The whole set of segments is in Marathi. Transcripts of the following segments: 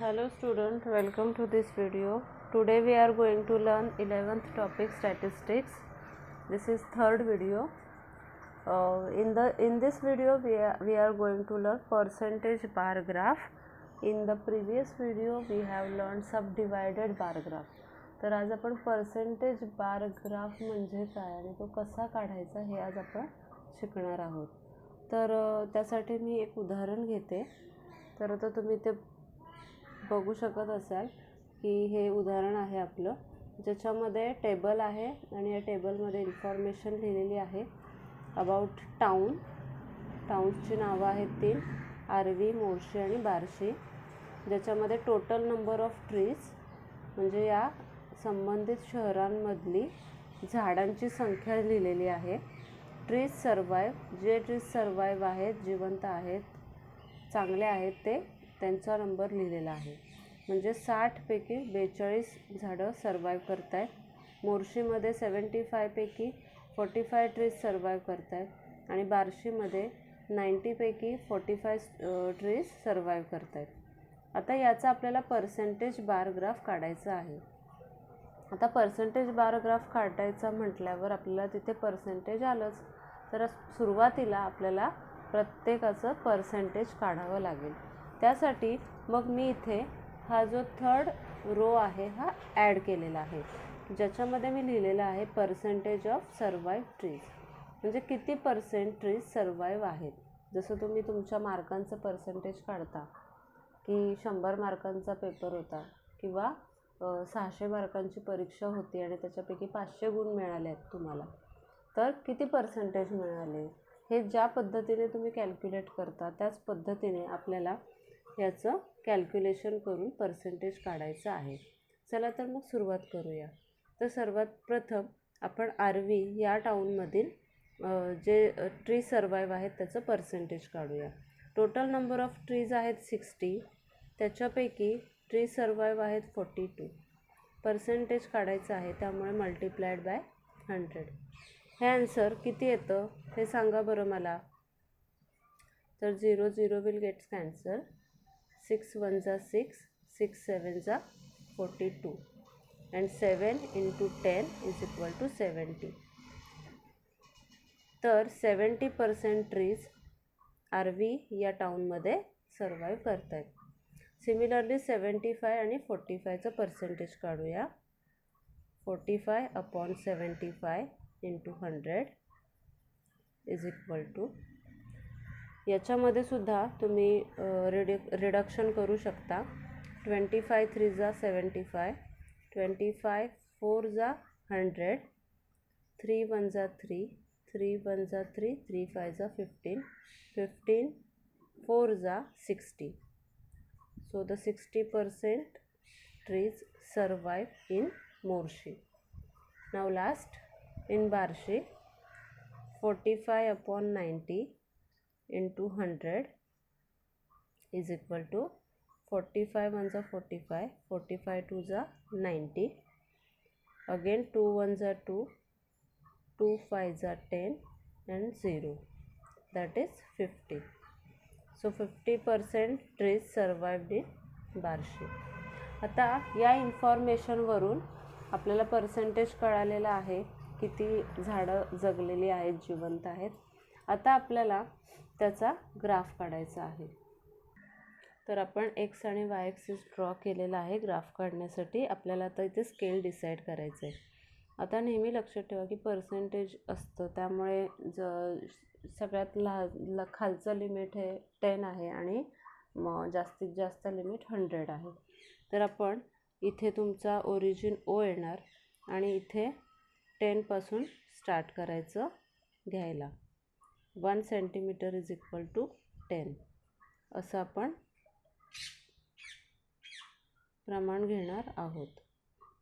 Hello student welcome to this video today we are going to learn eleventh topic statistics this is third video in the in this video we are we are going to learn percentage bar graph in the previous video we have learn subdivided bar graph तर आज आपण पर्सेंटेज बारग्राफ म्हणजे काय आणि तो कसा काढायचा हे आज आपण शिकणार आहोत. तर त्यासाठी मी एक उदाहरण घेते. तर आता तुम्ही ते बघू शकत असाल की हे उदाहरण आहे आपलं. ज्याच्यामध्ये टेबल आहे आणि या टेबलमध्ये इन्फॉर्मेशन लिहिलेली आहे अबाउट टाऊन. टाऊन्सची नावं आहेत तीन आरवी मोर्शी आणि बार्शी. ज्याच्यामध्ये टोटल नंबर ऑफ ट्रीज म्हणजे या संबंधित शहरांमधली झाडांची संख्या लिहिलेली आहे. ट्रीज सर्वाईव्ह जे ट्रीज सर्वाईव्ह आहेत जिवंत आहेत चांगले आहेत ते त्यांचा नंबर लिहिलेला आहे. म्हणजे साठपैकी बेचाळीस झाडं सर्वाईव्ह करत आहेत मोर्शीमध्ये सेवन्टी फायपैकी फोर्टी फाय ट्रीज सर्वाईव्ह करत आहेत आणि बार्शीमध्ये नाईंटीपैकी फोर्टी फाय ट्रीज सर्वाईव्ह करत आहेत आता याचा आपल्याला पर्सेंटेज बारग्राफ काढायचा आहे. आता पर्सेंटेज बारग्राफ काढायचा म्हटल्यावर आपल्याला तिथे पर्सेंटेज आलंच. तर सुरुवातीला आपल्याला प्रत्येकाचं पर्सेंटेज काढावं लागेल. त्यासाठी मग मी इथे हा जो थर्ड रो आहे हा ॲड केलेला आहे. ज्याच्यामध्ये मी लिहिलेला आहे पर्सेंटेज ऑफ सर्वाईव्ह ट्रीज म्हणजे किती पर्सेंट ट्रीज सर्वाईव्ह आहेत? जसं तुम्ही तुमच्या मार्कांचं पर्सेंटेज काढता की शंभर मार्कांचा पेपर होता किंवा सहाशे मार्कांची परीक्षा होती आणि त्याच्यापैकी पाचशे गुण मिळाले आहेत तुम्हाला तर किती पर्सेंटेज मिळाले? हे ज्या पद्धतीने तुम्ही कॅल्क्युलेट करता त्याच पद्धतीने आपल्याला याचं कॅल्क्युलेशन करून पर्सेंटेज काढायचं आहे. चला तर मग सुरुवात करूया. तर सर्वात प्रथम आपण आर्वी या टाऊनमधील जे ट्री सर्वाईव्ह आहेत त्याचं पर्सेंटेज काढूया. टोटल नंबर ऑफ ट्रीज आहेत सिक्स्टी त्याच्यापैकी ट्री सर्वाईव्ह आहेत फोर्टी टू पर्सेंटेज काढायचं आहे त्यामुळे मल्टिप्लाइड बाय हंड्रेड हे आन्सर किती येतं? हे सांगा बरं मला. तर zero zero will gets cancel six one जा सिक्स सिक्स सेवन जा forty two. And seven into ten is equal to seventy तर सेवन्टी पर्सेंट ट्रीज आरवी या टाऊनमध्ये सर्वाईव्ह करत आहेत सिमिलरली सेवन्टी फाय आणि फोर्टी फायचं पर्सेंटेज काढूया. Forty five upon seventy five into hundred is equal to याच्यामध्ये सुद्धा तुम्ही रिडि रिडक्शन करू शकता. ट्वेंटी फाय थ्री जा seventy five twenty five four जा हंड्रेड थ्री वन जा थ्री थ्री वन जा थ्री थ्री फाय जा फिफ्टीन फिफ्टीन फोर जा sixty so the sixty percent trees survive in Morshi now last in Barshi forty five upon ninety into hundred is equal to forty five one जा forty five forty five two जा नाईंटी अगेन टू वन जा टू टू फाय जा ten and zero that is fifty so fifty percent trees survived in Barshi आता या इन्फॉर्मेशनवरून आपल्याला पर्सेंटेज कळालेलं आहे किती झाडं जगलेली आहेत जिवंत आहेत. आता आपल्याला त्याचा ग्राफ काढायचा आहे. तर आपण एक्स आणि वाय एक्सिस ड्रॉ केलेला आहे ग्राफ काढण्यासाठी. आपल्याला आता इथे स्केल डिसाईड करायचं आहे आता नेहमी लक्षात ठेवा की पर्सेंटेज असतं. त्यामुळे ज सगळ्यात लहा ला खालचं लिमिट हे टेन आहे आणि मग जास्तीत जास्त लिमिट हंड्रेड आहे. तर आपण इथे तुमचा ओरिजिन ओ येणार आणि इथे टेनपासून स्टार्ट करायचं घ्यायला. One centimetre is equal to ten. असं आपण प्रमाण घेणार आहोत.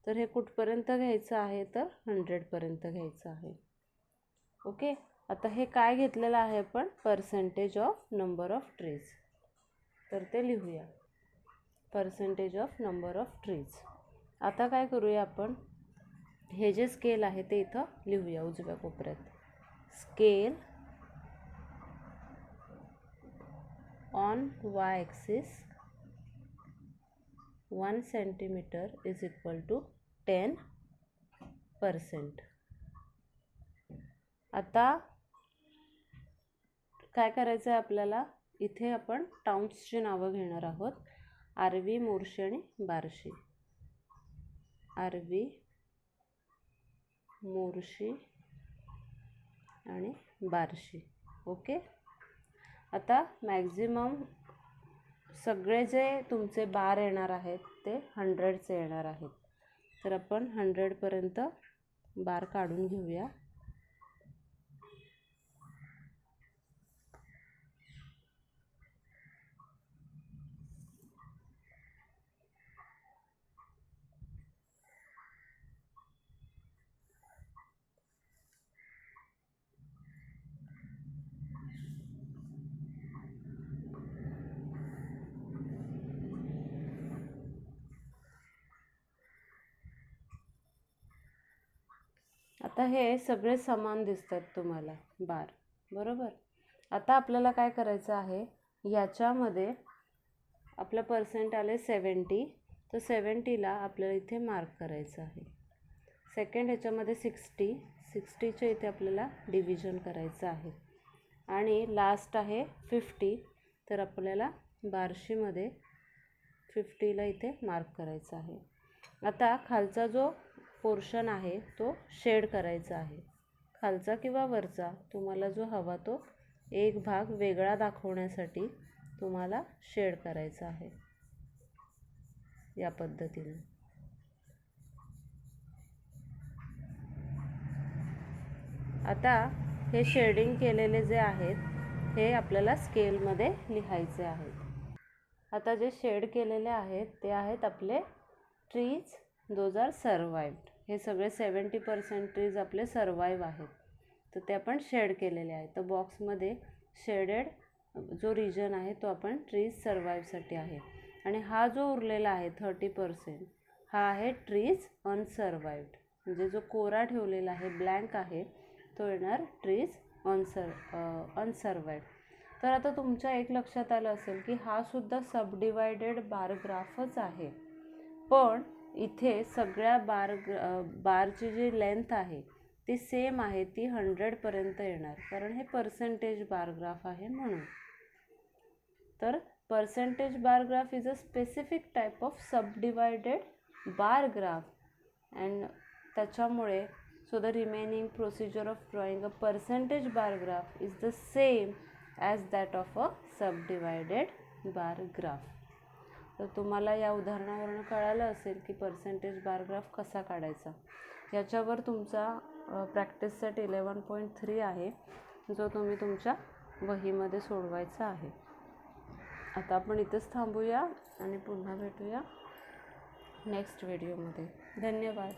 तर हे कुठपर्यंत घ्यायचं आहे? तर हंड्रेडपर्यंत घ्यायचं आहे. ओके? आता हे काय घेतलेलं आहे आपण? Percentage of number of trees तर ते लिहूया. Percentage of number of trees आता काय करूया आपण? हे जे स्केल आहे ते इथं लिहूया उजव्या कोपऱ्यात. Scale on Y axis one centimetre is equal to ten percent आता काय करायचं आहे आपल्याला? इथे आपण टाउन्सची नावं घेणार आहोत. आरवी मोर्शी आणि बार्शी. आरवी मोर्शी आणि बार्शी. ओके? आता मॅक्झिमम सगळे जे तुमचे बार येणार आहेत ते हंड्रेडचे येणार आहेत. तर आपण हंड्रेडपर्यंत बार काढून घेऊया. आता हे सगळे समान दिसतात तुम्हाला. बार. बरोबर? आता आपल्याला काय करायचं आहे? याच्यामध्ये आपलं पर्सेंट आले सेवन्टी तर सेवन्टीला आपल्याला इथे मार्क करायचं आहे. सेकंड ह्याच्यामध्ये सिक्स्टी सिक्स्टीच्या इथे आपल्याला डिव्हिजन करायचं आहे. आणि लास्ट आहे फिफ्टी तर आपल्याला बार्शीमध्ये फिफ्टीला इथे मार्क करायचं आहे. आता खालचा जो पोर्शन आहे तो शेड करायचा आहे. खालचा किंवा वरचा तुम्हाला जो हवा तो एक भाग वेगळा दाखवण्यासाठी तुम्हाला शेड करायचा आहे. या पद्धतीने. आता हे शेडिंग केलेले जे आहेत हे आपल्याला स्केलमध्ये लिहायचे आहेत. आता जे शेड केलेले आहेत ते आहेत आपले ट्रीज. दोज आर सर्वाइव्ड हे सगळे सेवन्टी पर्सेंट ट्रीज आपले सर्वाईव्ह आहेत. तर ते आपण शेड केलेले आहेत. तर बॉक्समध्ये शेडेड जो रिजन आहे तो आपण ट्रीज सर्वाईव्हसाठी आहे. आणि हा जो उरलेला आहे थर्टी पर्सेंट हा आहे ट्रीज अनसर्वाईव्ड म्हणजे जो कोरा ठेवलेला आहे ब्लँक आहे तो येणार ट्रीज अनसर अनसर्वाईव्ड तर आता तुमच्या एक लक्षात आलं असेल की हा सुद्धा सबडिवायडेड बारग्राफच आहे. पण इथे सगळ्या बार बारची जी लेंथ आहे ती सेम आहे ती हंड्रेडपर्यंत येणार. कारण हे पर्सेंटेज बारग्राफ आहे म्हणून. तर percentage bar graph is a specific type of subdivided bar graph and त्याच्यामुळे so the remaining procedure of drawing a percentage bar graph is the same as that of a subdivided bar graph तर तुम्हाला या उदाहरणावरून कळालं असेल की पर्सेंटेज बारग्राफ कसा काढायचा. याच्यावर तुमचा practice set eleven point three आहे जो तुम्ही तुमच्या वहीमध्ये सोडवायचा आहे. आता आपण इथंच थांबूया आणि पुन्हा भेटूया नेक्स्ट व्हिडिओमध्ये धन्यवाद.